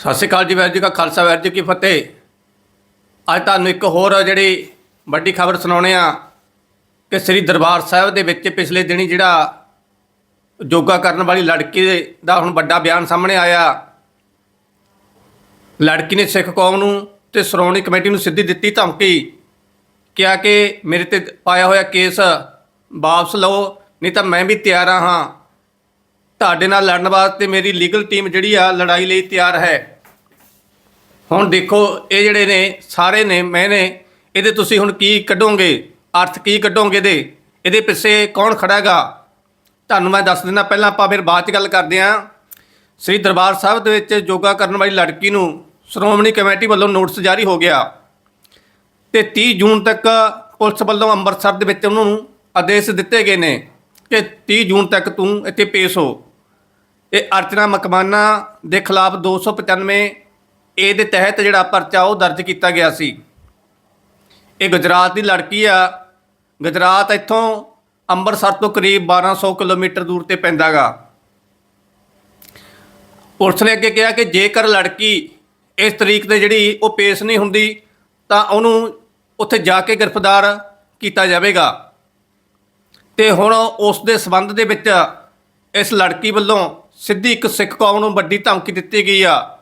ਸਤਿ ਸ਼੍ਰੀ ਅਕਾਲ ਜੀ, ਵਾਹਿਗੁਰੂ ਜੀ ਕਾ ਖਾਲਸਾ, ਵਾਹਿਗੁਰੂ ਜੀ ਕੀ ਫਤਿਹ। ਅੱਜ ਤੁਹਾਨੂੰ ਇੱਕ ਹੋਰ ਜਿਹੜੀ ਵੱਡੀ ਖਬਰ ਸੁਣਾਉਣੇ ਆ ਕਿ ਸ੍ਰੀ ਦਰਬਾਰ ਸਾਹਿਬ ਦੇ ਵਿੱਚ ਪਿਛਲੇ ਦਿਨੀ ਜਿਹੜਾ ਯੋਗਾ ਕਰਨ ਵਾਲੀ ਲੜਕੀ ਦਾ ਹੁਣ ਵੱਡਾ ਬਿਆਨ ਸਾਹਮਣੇ ਆਇਆ। ਲੜਕੀ ਨੇ ਸਿੱਖ ਕੌਮ ਨੂੰ ਤੇ ਸ਼੍ਰੋਮਣੀ ਕਮੇਟੀ ਨੂੰ ਸਿੱਧੀ ਦਿੱਤੀ ਧਮਕੀ, ਕਿਹਾ ਕਿ ਮੇਰੇ ਤੇ ਪਾਇਆ ਹੋਇਆ ਕੇਸ ਵਾਪਸ ਲਓ, ਨਹੀਂ ਤਾਂ ਮੈਂ ਵੀ ਤਿਆਰ ਹਾਂ। ਤੁਹਾਡੇ ਨਾਲ ਲੜਨ ਵਾਸਤੇ ਮੇਰੀ ਲੀਗਲ ਟੀਮ ਜਿਹੜੀ ਆ ਲੜਾਈ ਲਈ ਤਿਆਰ ਹੈ। ਹੁਣ ਦੇਖੋ, ਇਹ ਜਿਹੜੇ ਨੇ, ਸਾਰੇ ਨੇ, ਮੈਂ ਨੇ, ਇਹਦੇ ਤੁਸੀਂ ਹੁਣ ਕੀ ਕੱਢੋਗੇ? ਅਰਥ ਕੀ ਕੱਢੋਗੇ ਦੇ ਇਹਦੇ ਪਿੱਛੇ ਕੌਣ ਖੜਾ ਹੈਗਾ? ਤੁਹਾਨੂੰ ਮੈਂ ਦੱਸ ਦਿੰਦਾ, ਪਹਿਲਾਂ ਆਪਾਂ ਫਿਰ ਬਾਅਦ ਚ ਗੱਲ ਕਰਦੇ ਹਾਂ ਸ੍ਰੀ ਦਰਬਾਰ ਸਾਹਿਬ ਦੇ ਵਿੱਚ ਯੋਗਾ ਕਰਨ ਵਾਲੀ ਲੜਕੀ ਨੂੰ ਸ਼੍ਰੋਮਣੀ ਕਮੇਟੀ ਵੱਲੋਂ ਨੋਟਿਸ ਜਾਰੀ ਹੋ ਗਿਆ। ਤੇ 30 ਜੂਨ ਤੱਕ ਪੁਲਿਸ ਵੱਲੋਂ ਅੰਮ੍ਰਿਤਸਰ ਦੇ ਵਿੱਚ ਉਹਨੂੰ ਆਦੇਸ਼ ਦਿੱਤੇ ਗਏ ਨੇ ਕਿ 30 ਜੂਨ ਤੱਕ ਤੂੰ ਇੱਥੇ ਪੇਸ਼ ਹੋ। ਇਹ ਅਰਚਨਾ ਮਕਮਾਨਾ ਦੇ ਖਿਲਾਫ 295 ਏ ਦੇ ਤਹਿਤ ਜਿਹੜਾ ਪਰਚਾ ਉਹ ਦਰਜ ਕੀਤਾ ਗਿਆ ਸੀ। ਇਹ ਗੁਜਰਾਤ ਦੀ ਲੜਕੀ ਆ। ਗੁਜਰਾਤ ਇੱਥੋਂ ਅੰਮ੍ਰਿਤਸਰ ਤੋਂ ਕਰੀਬ 1200 ਕਿਲੋਮੀਟਰ ਦੂਰ ਤੇ ਪੈਂਦਾਗਾ ਪੁਲਿਸ ਨੇ ਅੱਗੇ ਕਿਹਾ ਕਿ ਜੇਕਰ ਲੜਕੀ ਇਸ ਤਰੀਕ ਤੇ ਜਿਹੜੀ ਉਹ ਪੇਸ਼ ਨਹੀਂ ਹੁੰਦੀ, ਤਾਂ ਉਹਨੂੰ ਉੱਥੇ ਜਾ ਕੇ ਗ੍ਰਿਫਤਾਰ ਕੀਤਾ ਜਾਵੇਗਾ। ਤੇ ਹੁਣ ਉਸ ਦੇ ਸਬੰਧ ਦੇ ਵਿੱਚ ਇਸ ਲੜਕੀ ਵੱਲੋਂ ਸਿੱਧੀ ਇੱਕ ਸਿੱਖ ਕੌਮ ਨੂੰ ਵੱਡੀ ਧਮਕੀ ਦਿੱਤੀ ਗਈ ਆ।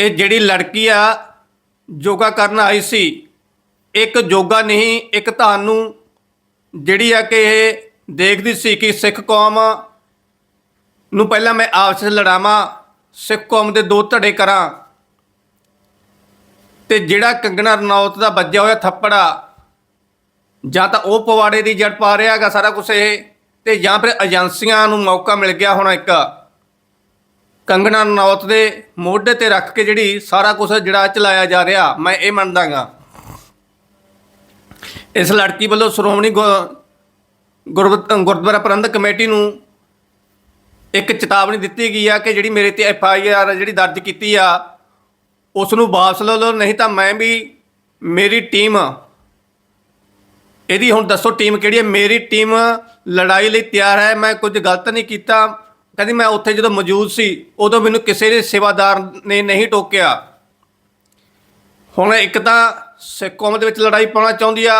ਇਹ ਜਿਹੜੀ ਲੜਕੀ ਆ, ਯੋਗਾ ਕਰਨ ਆਈ ਸੀ, ਇੱਕ ਯੋਗਾ ਨਹੀਂ, ਇੱਕ ਤੁਹਾਨੂੰ ਜਿਹੜੀ ਆ ਕਿ ਇਹ ਦੇਖਦੀ ਸੀ ਕਿ ਸਿੱਖ ਕੌਮ ਨੂੰ ਪਹਿਲਾਂ ਮੈਂ ਆਪਸ ਵਿੱਚ ਲੜਾਵਾਂ, ਸਿੱਖ ਕੌਮ ਦੇ ਦੋ ਧੜੇ ਕਰਾਂ। ਤੇ ਜਿਹੜਾ ਕੰਗਣਾ ਰਣੌਤ ਦਾ ਵੱਜਿਆ ਹੋਇਆ ਥੱਪੜਾ ਜਾਂ ਤਾਂ ਉਹ ਪਵਾੜੇ ਦੀ ਜੜ ਪਾ ਰਿਹਾਗਾ ਸਾਰਾ ਕੁਝ ਇਹ, ਤੇ ਜਾਂ ਫਿਰ ਏਜੰਸੀਆਂ ਨੂੰ ਮੌਕਾ ਮਿਲ ਗਿਆ ਹੁਣ ਇੱਕ। ਕੰਗਣਾ ਨੌਤ ਦੇ ਮੋਢੇ ਤੇ ਰੱਖ ਕੇ ਜਿਹੜੀ ਸਾਰਾ ਕੁਝ ਜਿਹੜਾ ਚਲਾਇਆ ਜਾ ਰਿਹਾ, ਮੈਂ ਇਹ ਮੰਨਦਾਗਾ ਇਸ ਲੜਕੀ ਵੱਲੋਂ ਸ਼੍ਰੋਮਣੀ ਗੁ- ਗੁਰਦੁਆਰਾ ਪ੍ਰਬੰਧਕ ਕਮੇਟੀ ਨੂੰ ਇੱਕ ਚੇਤਾਵਨੀ ਦਿੱਤੀ ਗਈ ਆ ਕਿ ਜਿਹੜੀ ਮੇਰੇ ਤੇ ਐਫ ਆਈ ਆਰ ਜਿਹੜੀ ਦਰਜ ਕੀਤੀ ਆ ਉਸ ਨੂੰ ਵਾਪਸ ਲੈ ਲਓ, ਨਹੀਂ ਤਾਂ ਮੈਂ ਵੀ ਮੇਰੀ ਟੀਮ, ਇਹਦੀ ਹੁਣ ਦੱਸੋ ਟੀਮ ਕਿਹੜੀ ਹੈ ਮੇਰੀ ਟੀਮ ਲੜਾਈ ਲਈ ਤਿਆਰ ਹੈ, ਮੈਂ ਕੁਝ ਗਲਤ ਨਹੀਂ ਕੀਤਾ। ਕਹਿੰਦੀ ਮੈਂ ਉੱਥੇ ਜਦੋਂ ਮੌਜੂਦ ਸੀ, ਉਦੋਂ ਮੈਨੂੰ ਕਿਸੇ ਨੇ ਸੇਵਾਦਾਰ ਨੇ ਨਹੀਂ ਟੋਕਿਆ। ਹੁਣ ਇੱਕ ਤਾਂ ਸਿੱਖ ਕੌਮ ਦੇ ਵਿੱਚ ਲੜਾਈ ਪਾਉਣਾ ਚਾਹੁੰਦੀ ਆ,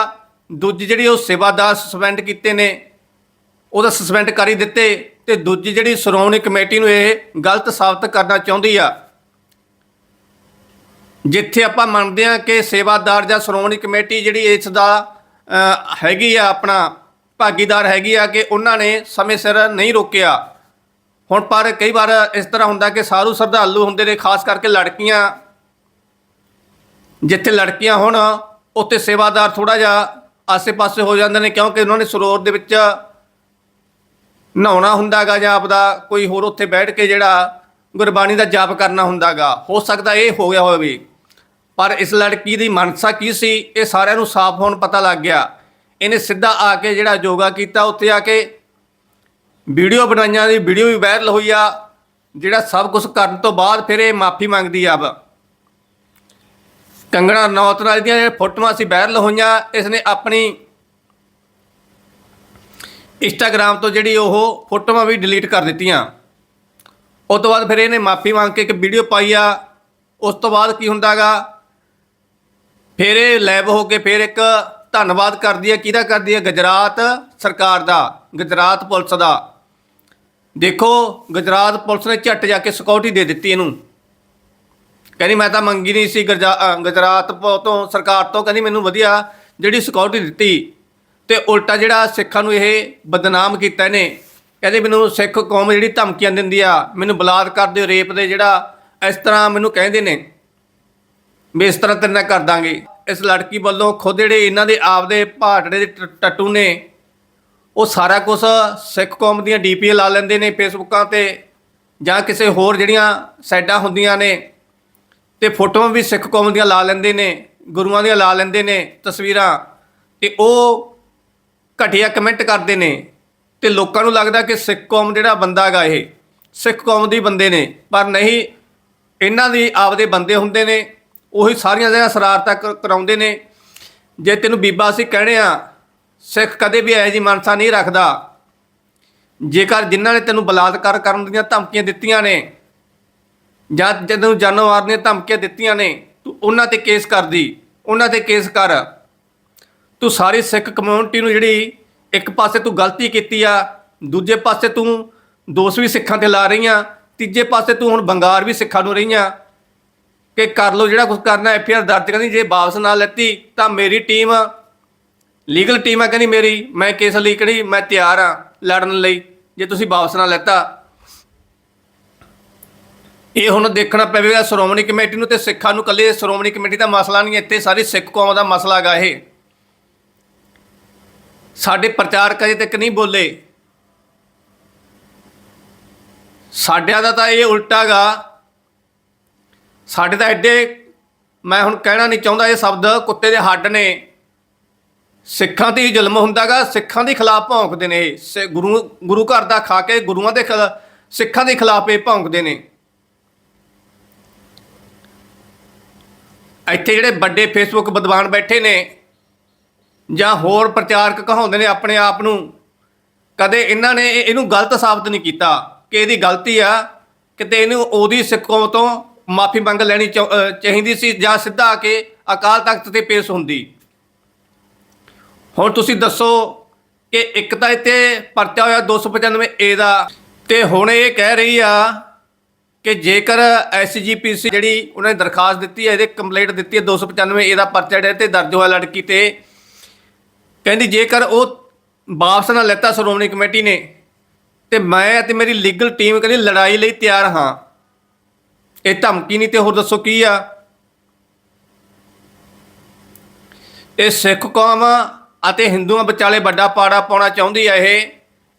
ਦੂਜੀ ਜਿਹੜੀ ਉਹ ਸੇਵਾਦਾਰ ਸਸਪੈਂਡ ਕੀਤੇ ਨੇ, ਉਹਦਾ ਸਸਪੈਂਡ ਕਰ ਹੀ ਦਿੱਤੇ, ਤੇ ਦੂਜੀ ਜਿਹੜੀ ਸ਼੍ਰੋਮਣੀ ਕਮੇਟੀ ਨੂੰ ਇਹ ਗਲਤ ਸਾਬਤ ਕਰਨਾ ਚਾਹੁੰਦੀ ਆ। ਜਿੱਥੇ ਆਪਾਂ ਮੰਨਦੇ ਆ ਕਿ ਸੇਵਾਦਾਰ ਜਾਂ ਸ਼੍ਰੋਮਣੀ ਕਮੇਟੀ ਜਿਹੜੀ ਇਸ ਦਾ ਹੈਗੀ ਆ, ਆਪਣਾ ਭਾਗੀਦਾਰ ਹੈਗੀ ਆ, ਕਿ ਉਹਨਾਂ ਨੇ ਸਮੇਂ ਸਿਰ ਨਹੀਂ ਰੋਕਿਆ। ਹੁਣ ਪਰ ਕਈ ਵਾਰ ਇਸ ਤਰ੍ਹਾਂ ਹੁੰਦਾ ਕਿ ਸਾਰੂ ਸ਼ਰਧਾਲੂ ਹੁੰਦੇ ਨੇ, ਖਾਸ ਕਰਕੇ ਲੜਕੀਆਂ। ਜਿੱਥੇ ਲੜਕੀਆਂ ਹੁਣ, ਉੱਥੇ ਸੇਵਾਦਾਰ ਥੋੜਾ ਜਿਹਾ ਆਸੇ-ਪਾਸੇ ਹੋ ਜਾਂਦੇ ਨੇ, ਕਿਉਂਕਿ ਉਹਨਾਂ ਨੇ ਸਰੋਵਰ ਦੇ ਵਿੱਚ ਨਹਾਉਣਾ ਹੁੰਦਾਗਾ ਜਾਂ ਆਪਦਾ ਕੋਈ ਹੋਰ ਉੱਥੇ ਬੈਠ ਕੇ ਜਿਹੜਾ ਗੁਰਬਾਣੀ ਦਾ ਜਾਪ ਕਰਨਾ ਹੁੰਦਾਗਾ ਹੋ ਸਕਦਾ ਇਹ ਹੋ ਗਿਆ ਹੋਵੇ। ਪਰ ਇਸ ਲੜਕੀ ਦੀ ਮਨਸਾ ਕੀ ਸੀ? ਇਹ ਸਾਰਿਆਂ ਨੂੰ ਸਾਫ਼ ਹੋਣ ਪਤਾ ਲੱਗ ਗਿਆ। ਇਹਨੇ ਸਿੱਧਾ ਆ ਕੇ ਜਿਹੜਾ ਯੋਗਾ ਕੀਤਾ, ਉੱਥੇ ਆ ਕੇ ਵੀਡੀਓ ਬਣਾਈਆਂ ਦੀ, ਵੀਡੀਓ ਵੀ ਵਾਇਰਲ ਹੋਈ ਆ, ਜਿਹੜਾ ਸਭ ਕੁਝ ਕਰਨ ਤੋਂ ਬਾਅਦ ਫਿਰ ਇਹ ਮਾਫੀ ਮੰਗਦੀ ਆ ਕੰਗਣਾ ਨੌਤਰਾਜ ਦੀਆਂ ਜਿਹੜੀਆਂ ਫੋਟੋਆਂ ਸੀ ਵਾਇਰਲ ਹੋਈਆਂ ਇਸ ਨੇ ਆਪਣੀ ਇੰਸਟਾਗ੍ਰam ਤੋਂ ਜਿਹੜੀ ਉਹ ਫੋਟੋਆਂ ਵੀ ਡਿਲੀਟ ਕਰ ਦਿੱਤੀਆਂ। ਉਸ ਤੋਂ ਬਾਅਦ ਫਿਰ ਇਹਨੇ ਮਾਫੀ ਮੰਗ ਕੇ ਇੱਕ ਵੀਡੀਓ ਪਾਈ ਆ, ਉਸ ਤੋਂ ਬਾਅਦ ਕੀ ਹੁੰਦਾਗਾ ਫਿਰ ਇਹ ਲੈਬ ਹੋ ਕੇ ਫਿਰ ਇੱਕ ਧੰਨਵਾਦ ਕਰਦੀ ਹੈ ਕਿਹਦਾ ਕਰਦੀ ਹੈ ਗੁਜਰਾਤ ਸਰਕਾਰ ਦਾ, ਗੁਜਰਾਤ ਪੁਲਿਸ ਦਾ। ਦੇਖੋ, ਗੁਜਰਾਤ ਪੁਲਿਸ ਨੇ ਝੱਟ ਜਾ ਕੇ ਸਿਕਿਉਰਿਟੀ ਦੇ ਦਿੱਤੀ ਇਹਨੂੰ। ਕਹਿੰਦੀ, ਮੈਂ ਤਾਂ ਮੰਗੀ ਨਹੀਂ ਸੀ ਗੁਰਜਾ- ਗੁਜਰਾਤ ਪ- ਤੋਂ ਸਰਕਾਰ ਤੋਂ। ਕਹਿੰਦੀ, ਮੈਨੂੰ ਵਧੀਆ ਜਿਹੜੀ ਸਿਕਿਉਰਿਟੀ ਦਿੱਤੀ ਤੇ ਉਲਟਾ ਜਿਹੜਾ ਸਿੱਖਾਂ ਨੂੰ ਇਹ ਬਦਨਾਮ ਕੀਤਾ ਇਹਨੇ। ਕਹਿੰਦੇ, ਮੈਨੂੰ ਸਿੱਖ ਕੌਮ ਜਿਹੜੀ ਧਮਕੀਆਂ ਦਿੰਦੀ ਆ, ਮੈਨੂੰ ਬਲਾਤਕਾਰ ਦੇ ਰੇਪ ਦੇ ਜਿਹੜਾ ਇਸ ਤਰ੍ਹਾਂ ਮੈਨੂੰ ਕਹਿੰਦੇ ਨੇ। ਵੀ ਇਸ ਤਰ੍ਹਾਂ ਤੇਰੇ ਨਾਲ ਕਰ ਦਾਂਗੇ। ਇਸ ਲੜਕੀ ਵੱਲੋਂ ਖੁਦ ਜਿਹੜੇ ਇਹਨਾਂ ਦੇ ਆਪਦੇ ਭਾਟੜੇ ਦੇ ਟ- ਟੱਟੂ ਨੇ ਉਹ ਸਾਰਾ ਕੁਝ ਸਿੱਖ ਕੌਮ ਦੀਆਂ ਡੀਪੀਏ ਲਾ ਲੈਂਦੇ ਨੇ ਫੇਸਬੁੱਕਾਂ ਤੇ ਜਾਂ ਕਿਸੇ ਹੋਰ ਜਿਹੜੀਆਂ ਸਾਈਡਾਂ ਹੁੰਦੀਆਂ ਨੇ ਤੇ ਫੋਟੋਆਂ ਵੀ ਸਿੱਖ ਕੌਮ ਦੀਆਂ ਲਾ ਲੈਂਦੇ ਨੇ, ਗੁਰੂਆਂ ਦੀਆਂ ਲਾ ਲੈਂਦੇ ਨੇ ਤਸਵੀਰਾਂ ਤੇ ਉਹ ਘਟੀਆ ਕਮੈਂਟ ਕਰਦੇ ਨੇ ਤੇ ਲੋਕਾਂ ਨੂੰ ਲੱਗਦਾ ਕਿ ਸਿੱਖ ਕੌਮ ਜਿਹੜਾ ਬੰਦਾ ਹੈਗਾ ਇਹ, ਸਿੱਖ ਕੌਮ ਦੀ ਬੰਦੇ ਨੇ, ਪਰ ਨਹੀਂ, ਇਹਨਾਂ ਦੀ ਆਪਦੇ ਬੰਦੇ ਹੁੰਦੇ ਨੇ, ਉਹੀ ਸਾਰੀਆਂ ਜਿਹੜੀਆਂ ਸ਼ਰਾਰਤਾਂ ਕ- ਕਰਾਉਂਦੇ ਨੇ। ਜੇ ਤੈਨੂੰ ਬੀਬਾ ਅਸੀਂ ਕਹਿਣੇ ਆ ਸਿੱਖ ਕਦੇ ਵੀ ਇਹੋ ਜੀ ਮਨਸਾ ਨਹੀਂ ਰੱਖਦਾ। ਜੇਕਰ ਜਿਨ੍ਹਾਂ ਨੇ ਤੈਨੂੰ ਬਲਾਤਕਾਰ ਕਰਨ ਦੀਆਂ ਧਮਕੀਆਂ ਦਿੱਤੀਆਂ ਨੇ, ਜਾਂ ਜਦੋਂ ਜਾਨੋਵਾਰ ਨੇ ਧਮਕੀਆਂ ਦਿੱਤੀਆਂ ਨੇ, ਤੂੰ ਉਹਨਾਂ ਤੇ ਕੇਸ ਕਰਦੀ, ਉਹਨਾਂ ਤੇ ਕੇਸ ਕਰ। ਤੂੰ ਸਾਰੀ ਸਿੱਖ ਕਮਿਊਨਿਟੀ ਨੂੰ ਜਿਹੜੀ ਇੱਕ ਪਾਸੇ ਤੂੰ ਗਲਤੀ ਕੀਤੀ ਆ, ਦੂਜੇ ਪਾਸੇ ਤੂੰ ਦੋਸ਼ ਵੀ ਸਿੱਖਾਂ ਤੇ ਲਾ ਰਹੀ ਰਹੀਆਂ, ਤੀਜੇ ਪਾਸੇ ਤੂੰ ਹੁਣ ਬੰਗਾਰ ਵੀ ਸਿੱਖਾਂ ਨੂੰ ਰਹੀਆਂ, ਕਿ ਕਰ ਲਓ ਜਿਹੜਾ ਕੁਝ ਕਰਨਾ ਐਫ ਆਰ ਦਰਜ ਕਰਨੀ, ਜੇ ਵਾਪਸ ਨਾ ਲੈਤੀ ਤਾਂ ਮੇਰੀ ਟੀਮ ਲੀਗਲ ਟੀਮ ਆ ਕਹਿੰਦੀ ਮੇਰੀ, ਮੈਂ ਕੇਸ ਲਈ ਕਿਹੜੀ, ਮੈਂ ਤਿਆਰ ਆ ਲੜਨ ਲਈ, ਜੇ ਤੁਸੀਂ ਵਾਪਸ ਨਾ ਲੈਤਾ। ਇਹ ਹੁਣ ਦੇਖਣਾ ਪਵੇਗਾ ਸ਼੍ਰੋਮਣੀ ਕਮੇਟੀ ਨੂੰ ਤੇ ਸਿੱਖਾਂ ਨੂੰ ਕੱਲੇ ਸ਼੍ਰੋਮਣੀ ਕਮੇਟੀ ਦਾ ਮਸਲਾ ਨਹੀਂ, ਇੱਥੇ ਸਾਰੀ ਸਿੱਖ ਕੌਮ ਦਾ ਮਸਲਾ ਹੈਗਾ ਇਹ। ਸਾਡੇ ਪ੍ਰਚਾਰਕ ਅਜੇ ਤੱਕ ਨਹੀਂ ਬੋਲੇ। ਸਾਡਿਆਂ ਦਾ ਤਾਂ ਇਹ ਉਲਟਾਗਾ ਸਾਡੇ ਤਾਂ ਐਡੇ, ਮੈਂ ਹੁਣ ਕਹਿਣਾ ਨਹੀਂ ਚਾਹੁੰਦਾ ਇਹ ਸ਼ਬਦ ਕੁੱਤੇ ਦੇ ਹੱਡ ਨੇ। ਸਿੱਖਾਂ ਤੇ ਹੀ ਜ਼ੁਲਮ ਹੁੰਦਾਗਾ, ਸਿੱਖਾਂ ਦੇ ਖਿਲਾਫ ਭੌਂਕਦੇ ਨੇ ਇਹ। ਸਿ- ਗੁਰੂ ਗੁਰੂ ਘਰ ਦਾ ਖਾ ਕੇ ਗੁਰੂਆਂ ਦੇ ਖਿਲਾ- ਸਿੱਖਾਂ ਦੇ ਖਿਲਾਫ ਇਹ ਭੌਂਕਦੇ ਨੇ। ਇੱਥੇ ਜਿਹੜੇ ਵੱਡੇ ਫੇਸਬੁੱਕ ਵਿਦਵਾਨ ਬੈਠੇ ਨੇ, ਜਾਂ ਹੋਰ ਪ੍ਰਚਾਰਕ ਕਹਾਉਂਦੇ ਨੇ ਆਪਣੇ ਆਪ ਨੂੰ, ਕਦੇ ਇਹਨਾਂ ਨੇ ਇਹਨੂੰ ਗਲਤ ਸਾਬਤ ਨਹੀਂ ਕੀਤਾ, ਕਿ ਇਹਦੀ ਗਲਤੀ ਆ, ਕਿਤੇ ਇਹਨੂੰ ਉਹਦੀ ਸਿੱਖੋਂ ਤੋਂ ਮਾਫੀ ਮੰਗ ਲੈਣੀ ਚਾਹੀਦੀ ਸੀ, ਜਾਂ ਸਿੱਧਾ ਆ ਕੇ ਅਕਾਲ ਤਖਤ ਤੇ ਪੇਸ਼ ਹੁੰਦੀ। ਹੁਣ ਤੁਸੀਂ ਦੱਸੋ ਕਿ ਇੱਕ ਤਾਂ ਇੱਥੇ ਪਰਚਾ ਹੋਇਆ 295 ਏ ਦਾ ਤੇ ਹੁਣ ਇਹ ਕਹਿ ਰਹੀ ਆ ਕਿ ਜੇਕਰ ਐਸਜੀਪੀਸੀ ਜਿਹੜੀ ਉਹਨਾਂ ਨੇ ਦਰਖਾਸਤ ਦਿੱਤੀ ਹੈ ਇਹਦੇ ਕੰਪਲੇਂਟ ਦਿੱਤੀ ਹੈ 295 ਏ ਦਾ ਪਰਚਾ ਜਿਹੜਾ ਤੇ ਦਰਜ ਹੋਇਆ ਲੜਕੀ ਤੇ, ਕਹਿੰਦੀ ਜੇਕਰ ਉਹ ਵਾਪਸ ਨਾ ਲੈਤਾ ਸ਼੍ਰੋਮਣੀ ਕਮੇਟੀ ਨੇ ਤੇ ਮੈਂ ਅਤੇ ਮੇਰੀ ਲੀਗਲ ਟੀਮ ਕਹਿੰਦੀ ਲੜਾਈ ਲਈ ਤਿਆਰ ਹਾਂ। ਇਹ ਧਮਕੀ ਨਹੀਂ ਤੇ ਹੋਰ ਦੱਸੋ ਕੀ ਆ? ਇਹ ਸਿੱਖ ਕੌਮ ਅਤੇ ਹਿੰਦੂਆਂ ਵਿਚਾਲੇ ਵੱਡਾ ਪਾੜਾ ਪਾਉਣਾ ਚਾਹੁੰਦੀ ਹੈ ਇਹ।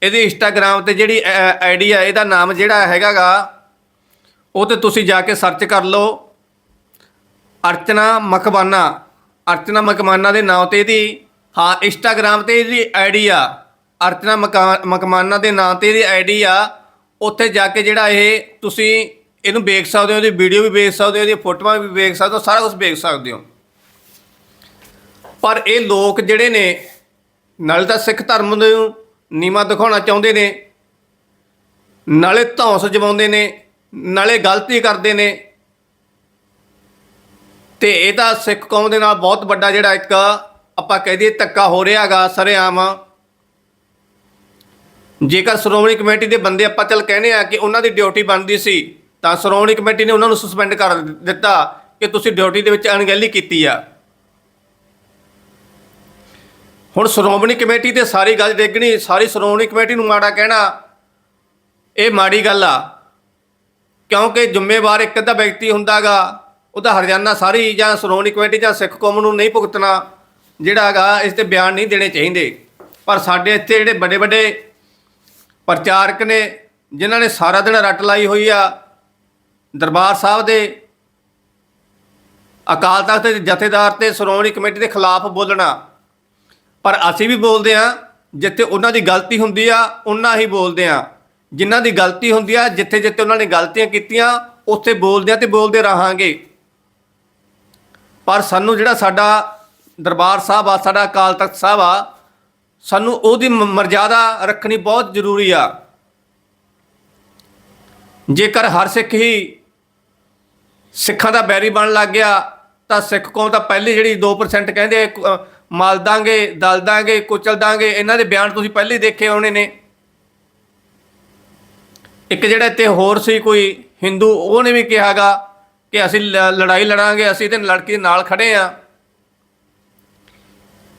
ਇਹਦੀ ਇੰਸਟਾਗ੍ਰam ਤੇ ਜਿਹੜੀ ਆਈਡੀ ਆ, ਇਹਦਾ ਨਾਮ ਜਿਹੜਾ ਹੈਗਾਗਾ, ਉਹ ਤੇ ਤੁਸੀਂ ਜਾ ਕੇ ਸਰਚ ਕਰ ਲਓ। ਅਰਚਨਾ ਮਕਬਾਨਾ ਅਰਚਨਾ ਮਕਮਾਨਾ ਦੇ ਨਾਮ ਤੇ ਇਹਦੀ, ਹਾਂ ਇੰਸਟਾਗ੍ਰam ਤੇ ਇਹਦੀ ਆਈਡੀ ਆ। ਅਰਚਨਾ ਮਕਾ- ਮਕਵਾਨਾ ਦੇ ਨਾਮ ਤੇ ਇਹਦੀ ਆਈਡੀ ਆ। ਉੱਥੇ ਜਾ ਕੇ ਜਿਹੜਾ ਇਹ, ਤੁਸੀਂ ਇਹਨੂੰ ਵੇਖ ਸਕਦੇ ਹੋ, ਇਹਦੀ ਵੀਡੀਓ ਵੀ ਵੇਖ ਸਕਦੇ ਹੋ, ਇਹਦੀਆਂ ਫੋਟੋਆਂ ਵੀ ਵੇਖ ਸਕਦੇ ਹੋ, ਸਾਰਾ ਕੁਝ ਵੇਖ ਸਕਦੇ ਹੋ। ਪਰ ਇਹ ਲੋਕ ਜਿਹੜੇ ਨੇ, ਨਾਲੇ ਤਾਂ ਸਿੱਖ ਧਰਮ ਨੂੰ ਨੀਵਾ ਦਿਖਾਉਣਾ ਚਾਹੁੰਦੇ ਨੇ, ਨਾਲੇ ਧੌਂਸ ਜਵਾਉਂਦੇ ਨੇ, ਨਾਲੇ ਗਲਤੀ ਕਰਦੇ ਨੇ। ਤੇ ਇਹ ਤਾਂ ਸਿੱਖ ਕੌਮ ਦੇ ਨਾਲ ਬਹੁਤ ਵੱਡਾ ਜਿਹੜਾ ਇੱਕ, ਆਪਾਂ ਕਹਿ ਦਈਏ ਧੱਕਾ ਹੋ ਰਿਹਾਗਾ ਸਰੇਆਮ। ਜੇਕਰ ਸ਼੍ਰੋਮਣੀ ਕਮੇਟੀ ਦੇ ਬੰਦੇ ਆਪਾਂ ਚੱਲ ਕਹਿੰਦੇ ਆ ਕਿ ਉਹਨਾਂ ਦੀ ਡਿਊਟੀ ਬਣਦੀ ਸੀ, ਤਾਂ ਸ਼੍ਰੋਮਣੀ ਕਮੇਟੀ ਨੇ ਉਹਨਾਂ ਨੂੰ ਸਸਪੈਂਡ ਕਰ ਦਿੱਤਾ ਕਿ ਤੁਸੀਂ ਡਿਊਟੀ ਦੇ ਵਿੱਚ ਅਣਗਹਿਲੀ ਕੀਤੀ ਆ। ਹੁਣ ਸ਼੍ਰੋਮਣੀ ਕਮੇਟੀ ਤੇ ਸਾਰੀ ਗੱਲ ਡੇਗਣੀ, ਸਾਰੀ ਸ਼੍ਰੋਮਣੀ ਕਮੇਟੀ ਨੂੰ ਮਾੜਾ ਕਹਿਣਾ, ਇਹ ਮਾੜੀ ਗੱਲ ਆ। ਕਿਉਂਕਿ ਜ਼ਿੰਮੇਵਾਰ ਇੱਕ ਅੱਧਾ ਵਿਅਕਤੀ ਹੁੰਦਾਗਾ ਉਹਦਾ ਹਰਜਾਨਾ ਸਾਰੀ ਜਾਂ ਸ਼੍ਰੋਮਣੀ ਕਮੇਟੀ ਜਾਂ ਸਿੱਖ ਕੌਮ ਨੂੰ ਨਹੀਂ ਭੁਗਤਣਾ, ਜਿਹੜਾ ਹੈਗਾ ਇਸ ਤੇ ਬਿਆਨ ਨਹੀਂ ਦੇਣੇ ਚਾਹੀਦੇ। ਪਰ ਸਾਡੇ ਇੱਥੇ ਜਿਹੜੇ ਵੱਡੇ ਵੱਡੇ ਪ੍ਰਚਾਰਕ ਨੇ, ਜਿਨ੍ਹਾਂ ਨੇ ਸਾਰਾ ਦਿਨ ਰੱਟ ਲਾਈ ਹੋਈ ਆ, ਦਰਬਾਰ ਸਾਹਿਬ ਦੇ ਅਕਾਲ ਤਖਤ ਦੇ ਜਥੇਦਾਰ ਤੇ ਸ਼੍ਰੋਮਣੀ ਕਮੇਟੀ ਦੇ ਖਿਲਾਫ ਬੋਲਣਾ ਪਰ ਅਸੀਂ ਵੀ ਬੋਲਦੇ ਆ ਜਿੱਥੇ ਉਹਨਾਂ ਦੀ ਗਲਤੀ ਹੁੰਦੀ ਆ, ਉਹਨਾਂ ਹੀ ਬੋਲਦੇ ਆ ਜਿਨ੍ਹਾਂ ਦੀ ਗਲਤੀ ਹੁੰਦੀ ਆ, ਜਿੱਥੇ ਜਿੱਥੇ ਉਹਨਾਂ ਨੇ ਗਲਤੀਆਂ ਕੀਤੀਆਂ, ਉੱਥੇ ਬੋਲਦੇ ਆ ਤੇ ਬੋਲਦੇ ਰਹਾਂਗੇ। ਪਰ ਸਾਨੂੰ ਜਿਹੜਾ ਸਾਡਾ ਦਰਬਾਰ ਸਾਹਿਬ ਆ, ਸਾਡਾ ਅਕਾਲ ਤਖਤ ਸਾਹਿਬ ਆ, ਸਾਨੂੰ ਉਹਦੀ ਮਰਜ਼ਾਦਾ ਰੱਖਣੀ ਬਹੁਤ ਜ਼ਰੂਰੀ ਆ। ਜੇਕਰ ਹਰ ਸਿੱਖ ਹੀ ਸਿੱਖਾਂ ਦਾ ਬੈਰੀ ਬਣਨ ਲੱਗ ਗਿਆ, ਤਾਂ ਸਿੱਖ ਕੌਮ ਤਾਂ ਪਹਿਲੇ ਜਿਹੜੀ 2% ਕਹਿੰਦੇ ਮਲ ਦਾਂਗੇ ਦਲ ਦਾਂਗੇ ਕੁਚਲ ਦਾਂਗੇ ਇਹਨਾਂ ਦੇ ਬਿਆਨ ਤੁਸੀਂ ਪਹਿਲੇ ਦੇਖੇ ਹੋਣੇ ਨੇ। ਇੱਕ ਜਿਹੜਾ ਇੱਥੇ ਹੋਰ ਸੀ ਕੋਈ ਹਿੰਦੂ ਉਹਨੇ ਵੀ ਕਿਹਾਗਾ ਕਿ ਅਸੀਂ ਲ- ਲੜਾਈ ਲੜਾਂਗੇ, ਅਸੀਂ ਤੇ ਲੜਕੀ ਦੇ ਨਾਲ ਖੜੇ ਆ।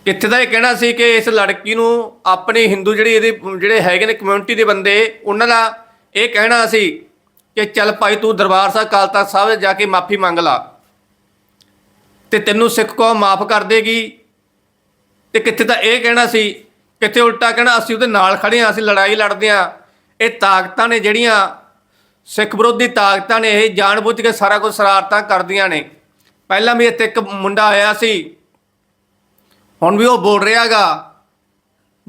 ਇੱਥੇ ਦਾ ਇਹ ਕਹਿਣਾ ਸੀ ਕਿ ਇਸ ਲੜਕੀ ਨੂੰ ਆਪਣੀ ਹਿੰਦੂ ਜਿਹੜੀ ਇਹਦੇ, ਜਿਹੜੇ ਹੈਗੇ ਨੇ ਕਮਿਊਨਿਟੀ ਦੇ ਬੰਦੇ, ਉਹਨਾਂ ਦਾ ਇਹ ਕਹਿਣਾ ਸੀ ਕਿ ਚੱਲ ਭਾਈ ਤੂੰ ਦਰਬਾਰ ਸਾਹਿਬ, ਅਕਾਲ ਤਖਤ ਸਾਹਿਬ ਜਾ ਕੇ ਮਾਫੀ ਮੰਗ ਲਾ। ਤੇ ਤੈਨੂੰ ਸਿੱਖ ਕੌਮ ਮਾਫ ਕਰ ਦੇਗੀ। ਤੇ ਕਿੱਥੇ ਤਾਂ ਇਹ ਕਹਿਣਾ ਸੀ, ਕਿੱਥੇ ਉਲਟਾ ਕਹਿਣਾ, ਅਸੀਂ ਉਹਦੇ ਨਾਲ ਖੜੇ ਆ ਅਸੀਂ ਲੜਾਈ ਲੜਦੇ ਆ ਇਹ ਤਾਕਤਾਂ ਨੇ ਜਿਹੜੀਆਂ ਸਿੱਖ ਵਿਰੋਧੀ ਤਾਕਤਾਂ ਨੇ, ਇਹ ਜਾਣਬੁੱਝ ਕੇ ਸਾਰਾ ਕੁਝ ਸ਼ਰਾਰਤਾਂ ਕਰਦੀਆਂ ਨੇ। ਪਹਿਲਾਂ ਵੀ ਇੱਥੇ ਇੱਕ ਮੁੰਡਾ ਆਇਆ ਸੀ, ਹੁਣ ਵੀ ਉਹ ਬੋਲ ਰਿਹਾਗਾ,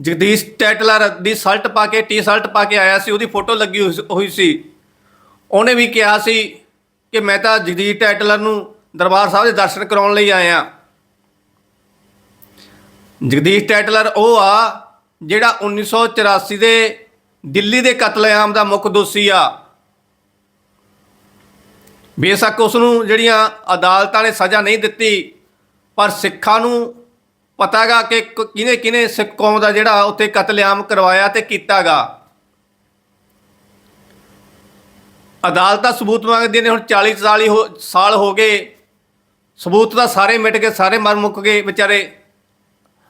ਜਗਦੀਸ਼ ਟੈਟਲਰ ਦੀ ਸ਼ਰਟ ਪਾ ਕੇ ਟੀ ਸ਼ਰਟ ਪਾ ਕੇ ਆਇਆ ਸੀ, ਉਹਦੀ ਫੋਟੋ ਲੱਗੀ ਹੋਈ ਸੀ- ਉਹਨੇ ਵੀ ਕਿਹਾ ਸੀ ਕਿ ਮੈਂ ਤਾਂ ਜਗਦੀਸ਼ ਟੈਟਲਰ ਨੂੰ ਦਰਬਾਰ ਸਾਹਿਬ ਦੇ ਦਰਸ਼ਨ ਕਰਾਉਣ ਲਈ ਆਇਆ। ਜਗਦੀਸ਼ ਟੈਟਲਰ, ਉਹ ਆ ਜਿਹੜਾ 1984 ਦੇ ਦਿੱਲੀ ਦੇ ਕਤਲੇਆਮ ਦਾ ਮੁੱਖ ਦੋਸ਼ੀ ਆ। ਬੇਸ਼ੱਕ ਉਸ ਨੂੰ ਜਿਹੜੀਆਂ ਅਦਾਲਤਾਂ ਨੇ ਸਜ਼ਾ ਨਹੀਂ ਦਿੱਤੀ, ਪਰ ਸਿੱਖਾਂ ਨੂੰ ਪਤਾਗਾ ਕਿ ਕ- ਕਿਹਨੇ ਕਿਹਨੇ ਸਿੱਖ ਕੌਮ ਦਾ ਜਿਹੜਾ ਉੱਥੇ ਕਤਲੇਆਮ ਕਰਵਾਇਆ ਤੇ ਕੀਤਾਗਾ। ਅਦਾਲਤਾਂ ਸਬੂਤ ਮੰਗਦੀਆਂ ਨੇ, ਹੁਣ 40 ਸਾਲ ਹੀ ਹੋ- ਸਾਲ ਹੋ ਗਏ। ਸਬੂਤ ਤਾਂ ਸਾਰੇ ਮਿਟ ਗਏ, ਸਾਰੇ ਮਰ ਮੁੱਕ ਗਏ ਵਿਚਾਰੇ।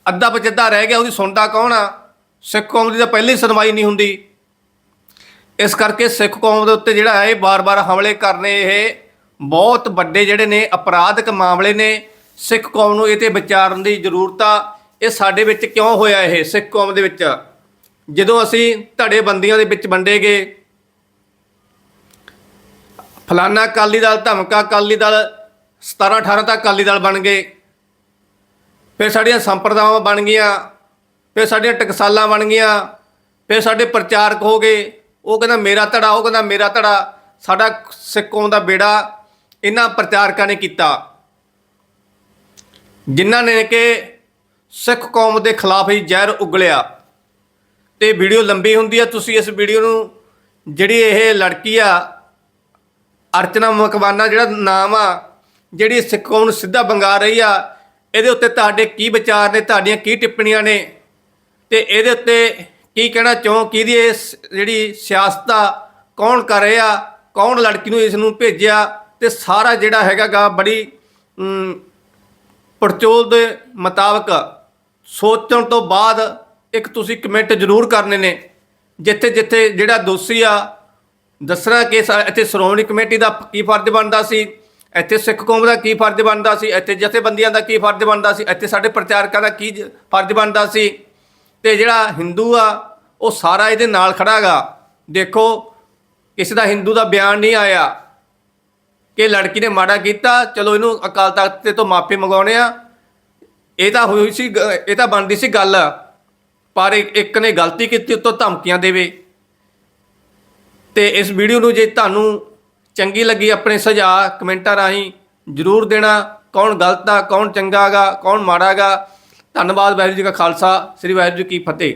ਅੱਧਾ ਪਚੱਧਾ ਰਹਿ ਗਿਆ, ਉਹਦੀ ਸੁਣਦਾ ਕੌਣ ਆ? ਸਿੱਖ ਕੌਮ ਦੀ ਤਾਂ ਪਹਿਲੀ ਸੁਣਵਾਈ ਨਹੀਂ ਹੁੰਦੀ। ਇਸ ਕਰਕੇ ਸਿੱਖ ਕੌਮ ਦੇ ਉੱਤੇ ਜਿਹੜਾ ਹੈ, ਇਹ ਬਾਰ-ਬਾਰ ਹਮਲੇ ਕਰਨੇ, ਇਹ ਬਹੁਤ ਵੱਡੇ ਜਿਹੜੇ ਨੇ, ਅਪਰਾਧਿਕ ਮਾਮਲੇ ਨੇ। ਸਿੱਖ ਕੌਮ ਨੂੰ ਇਹ ਤੇ ਵਿਚਾਰਨ ਦੀ ਜ਼ਰੂਰਤ ਆ। ਇਹ ਸਾਡੇ ਵਿੱਚ ਕਿਉਂ ਹੋਇਆ ਇਹ, ਸਿੱਖ ਕੌਮ ਦੇ ਵਿੱਚ? ਜਦੋਂ ਅਸੀਂ ਧੜੇ ਬੰਦੀਆਂ ਦੇ ਵਿੱਚ ਵੰਡੇ ਗਏ, ਫਲਾਨਾ ਅਕਾਲੀ ਦਲ, ਧਮਕਾ ਅਕਾਲੀ ਦਲ 17 18 ਤੱਕ ਅਕਾਲੀ ਦਲ ਬਣ ਗਏ। ਫਿਰ ਸਾਡੀਆਂ ਸੰਪਰਦਾਵਾਂ ਬਣ ਗਈਆਂ, ਫਿਰ ਸਾਡੀਆਂ ਟਕਸਾਲਾਂ ਬਣ ਗਈਆਂ, ਫਿਰ ਸਾਡੇ ਪ੍ਰਚਾਰਕ ਹੋ ਗਏ। ਉਹ ਕਹਿੰਦਾ, ਮੇਰਾ ਧੜਾ, ਉਹ ਕਹਿੰਦਾ, ਮੇਰਾ ਧੜਾ। ਸਾਡਾ ਸਿੱਖ ਕੌਮ ਦਾ ਬੇੜਾ ਇਹਨਾਂ ਪ੍ਰਚਾਰਕਾਂ ਨੇ ਕੀਤਾ। ਜਿਨ੍ਹਾਂ ਨੇ ਕਿ ਸਿੱਖ ਕੌਮ ਦੇ ਖਿਲਾਫ ਹੀ ਜ਼ਹਿਰ ਉਗਲਿਆ। ਤੇ ਵੀਡੀਓ ਲੰਬੀ ਹੁੰਦੀ ਆ, ਤੁਸੀਂ ਇਸ ਵੀਡੀਓ ਨੂੰ ਜਿਹੜੀ ਇਹ ਲੜਕੀ ਆ, ਅਰਚਨਾ ਮਕਵਾਨਾ ਜਿਹੜਾ ਨਾਮ ਆ, ਜਿਹੜੀ ਸਿੱਖ ਕੌਮ ਨੂੰ ਸਿੱਧਾ ਬੰਗਾ ਰਹੀ ਆ ਇਹਦੇ ਉੱਤੇ ਤੁਹਾਡੇ ਕੀ ਵਿਚਾਰ ਨੇ ਤੁਹਾਡੀਆਂ ਕੀ ਟਿੱਪਣੀਆਂ ਨੇ? ਤੇ ਇਹਦੇ ਉੱਤੇ ਕੀ ਕਹਿਣਾ ਚਾਹੋ? ਕਿ ਇਹਦੀ ਇਹ ਜਿਹੜੀ ਸਿਆਸਤ ਆ ਕੌਣ ਕਰ ਰਿਹਾ? ਕੌਣ ਲੜਕੀ ਨੂੰ ਇਸ ਨੂੰ ਭੇਜਿਆ? ਤੇ ਸਾਰਾ ਜਿਹੜਾ ਹੈਗਾਗਾ ਬੜੀ ਅਮ, ਪੜਚੋਲ ਦੇ ਮੁਤਾਬਕ ਸੋਚਣ ਤੋਂ ਬਾਅਦ ਇੱਕ ਤੁਸੀਂ ਕਮੈਂਟ ਜ਼ਰੂਰ ਕਰਨੇ ਨੇ। ਜਿੱਥੇ ਜਿੱਥੇ ਜਿਹੜਾ ਦੋਸ਼ੀ ਆ ਦੱਸਣਾ ਕਿ ਸਾ- ਇੱਥੇ ਸ਼੍ਰੋਮਣੀ ਕਮੇਟੀ ਦਾ ਕੀ ਫਰਜ਼ ਬਣਦਾ ਸੀ? ਇੱਥੇ ਸਿੱਖ ਕੌਮ ਦਾ ਕੀ ਫਰਜ਼ ਬਣਦਾ ਸੀ? ਇੱਥੇ ਜਥੇਬੰਦੀਆਂ ਦਾ ਕੀ ਫਰਜ਼ ਬਣਦਾ ਸੀ? ਇੱਥੇ ਸਾਡੇ ਪ੍ਰਚਾਰਕਾਂ ਦਾ ਕੀ ਫਰਜ਼ ਬਣਦਾ ਸੀ? ਤੇ ਜਿਹੜਾ ਹਿੰਦੂ ਆ, ਉਹ ਸਾਰਾ ਇਹਦੇ ਨਾਲ ਖੜਾਗਾ ਦੇਖੋ ਕਿਸੇ ਦਾ ਹਿੰਦੂ ਦਾ ਬਿਆਨ ਨਹੀਂ ਆਇਆ ਕਿ ਲੜਕੀ ਨੇ ਮਾੜਾ ਕੀਤਾ। ਚਲੋ, ਇਹਨੂੰ ਅਕਾਲ ਤਖਤ ਤੇ ਤੋਂ ਮਾਫੀ ਮੰਗਾਉਣੇ ਆ ਇਹ ਤਾਂ ਹੋਈ ਸੀ ਗ- ਇਹ ਤਾਂ ਬਣਦੀ ਸੀ ਗੱਲ। ਪਰ ਇੱਕ ਨੇ ਗਲਤੀ ਕੀਤੀ, ਉਤੋਂ ਧਮਕੀਆਂ ਦੇਵੇ। ਤੇ ਇਸ ਵੀਡੀਓ ਨੂੰ ਜੇ ਤੁਹਾਨੂੰ ਚੰਗੀ ਲੱਗੀ ਆਪਣੇ ਸੁਝਾਅ ਕਮੈਂਟਾਂ ਰਾਹੀਂ ਜਰੂਰ ਦੇਣਾ, ਕੌਣ ਗਲਤ ਆ, ਕੌਣ ਚੰਗਾ ਗਾ ਕੌਣ ਮਾੜਾ ਗਾ ਧੰਨਵਾਦ ਵਾਹਿਗੁਰੂ ਜੀ ਕਾ ਖਾਲਸਾ, ਸ੍ਰੀ ਵਾਹਿਗੁਰੂ ਜੀ ਕੀ ਫਤਿਹ।